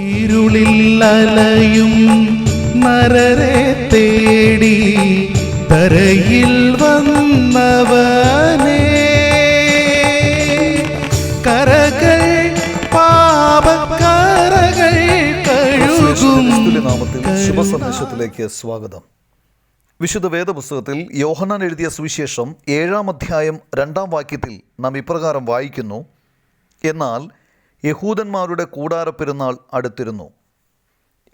ഇരുളിൽ അലയും നരരെ തേടി തരയിൽ വന്നവനേ. കരകൾ പാപക്കരകൾ കഴുകും ശുഭസന്ദേശത്തിലേക്ക് സ്വാഗതം. വിശുദ്ധ വേദപുസ്തകത്തിൽ യോഹന്നാൻ എഴുതിയ സുവിശേഷം ഏഴാം അധ്യായം രണ്ടാം വാക്യത്തിൽ നാം ഇപ്രകാരം വായിക്കുന്നു. എന്നാൽ യഹൂദന്മാരുടെ കൂടാര പെരുന്നാൾ അടുത്തിരുന്നു.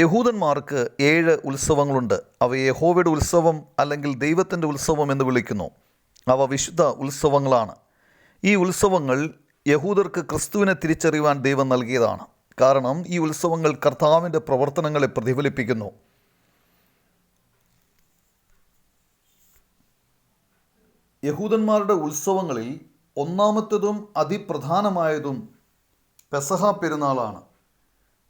യഹൂദന്മാർക്ക് ഏഴ് ഉത്സവങ്ങളുണ്ട്. അവ യഹോവയുടെ ഉത്സവം അല്ലെങ്കിൽ ദൈവത്തിന്റെ ഉത്സവം എന്ന് വിളിക്കുന്നു. അവ വിശുദ്ധ ഉത്സവങ്ങളാണ്. ഈ ഉത്സവങ്ങൾ യഹൂദർക്ക് ക്രിസ്തുവിനെ തിരിച്ചറിയുവാൻ ദൈവം നൽകിയതാണ്. കാരണം ഈ ഉത്സവങ്ങൾ കർത്താവിന്റെ പ്രവർത്തനങ്ങളെ പ്രതിഫലിപ്പിക്കുന്നു. യഹൂദന്മാരുടെ ഉത്സവങ്ങളിൽ ഒന്നാമത്തതും അതിപ്രധാനമായതും പെസഹ പെരുന്നാളാണ്.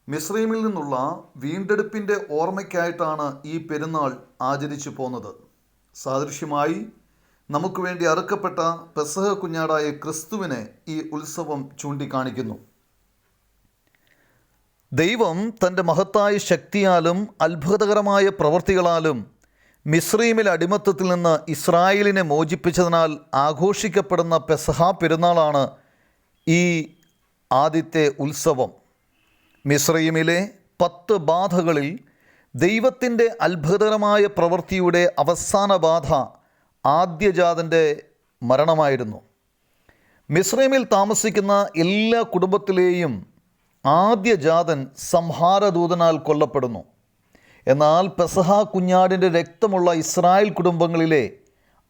മിസ്രൈമിൽ നിന്നുള്ള വീണ്ടെടുപ്പിന്റെ ഓർമ്മയ്ക്കായിട്ടാണ് ഈ പെരുന്നാൾ ആചരിച്ചു പോന്നത്. സാദൃശ്യമായി നമുക്ക് വേണ്ടി അറുക്കപ്പെട്ട പെസഹ കുഞ്ഞാടായ ക്രിസ്തുവിനെ ഈ ഉത്സവം ചൂണ്ടിക്കാണിക്കുന്നു. ദൈവം തന്റെ മഹത്തായ ശക്തിയാലും അത്ഭുതകരമായ പ്രവൃത്തികളാലും മിസ്രൈമിൽ അടിമത്തത്തിൽ നിന്ന് ഇസ്രായേലിനെ മോചിപ്പിച്ചതിനാൽ ആഘോഷിക്കപ്പെടുന്ന പെസഹ പെരുന്നാളാണ് ഈ ആദ്യത്തെ ഉത്സവം മിശ്രയിമിലെ പത്ത് ബാധകളിൽ ദൈവത്തിന്റെ അത്ഭുതകരമായ പ്രവൃത്തിയുടെ അവസാന ബാധ ആദ്യജാതന്റെ മരണമായിരുന്നു. മിശ്രയിമിൽ താമസിക്കുന്ന എല്ലാ കുടുംബത്തിലെയും ആദ്യജാതൻ സംഹാരദൂതനാൽ കൊല്ലപ്പെടുന്നു. എന്നാൽ പെസഹ കുഞ്ഞാടിന്റെ രക്തമുള്ള ഇസ്രായേൽ കുടുംബങ്ങളിലെ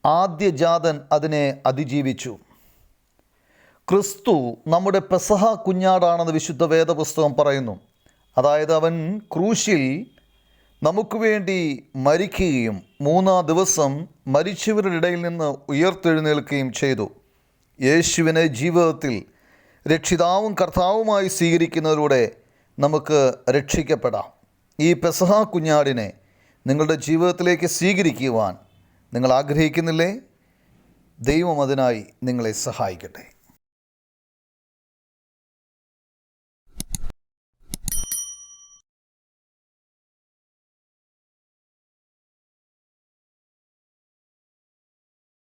ആദ്യജാതൻ അതിനെ അതിജീവിച്ചു. ക്രിസ്തു നമ്മുടെ പെസഹ കുഞ്ഞാടാണെന്ന് വിശുദ്ധ വേദപുസ്തകം പറയുന്നു. അതായത് അവൻ ക്രൂശിൽ നമുക്ക് വേണ്ടി മരിക്കുകയും മൂന്നാം ദിവസം മരിച്ചവരുടെ ഇടയിൽ നിന്ന് ഉയർത്തെഴുന്നേൽക്കുകയും ചെയ്തു. യേശുവിനെ ജീവിതത്തിൽ രക്ഷിതാവും കർത്താവുമായി സ്വീകരിക്കുന്നതിലൂടെ നമുക്ക് രക്ഷിക്കപ്പെടാം. ഈ പെസഹ കുഞ്ഞാടിനെ നിങ്ങളുടെ ജീവിതത്തിലേക്ക് സ്വീകരിക്കുവാൻ നിങ്ങൾ ആഗ്രഹിക്കുന്നില്ലേ? ദൈവം അതിനായി നിങ്ങളെ സഹായിക്കട്ടെ.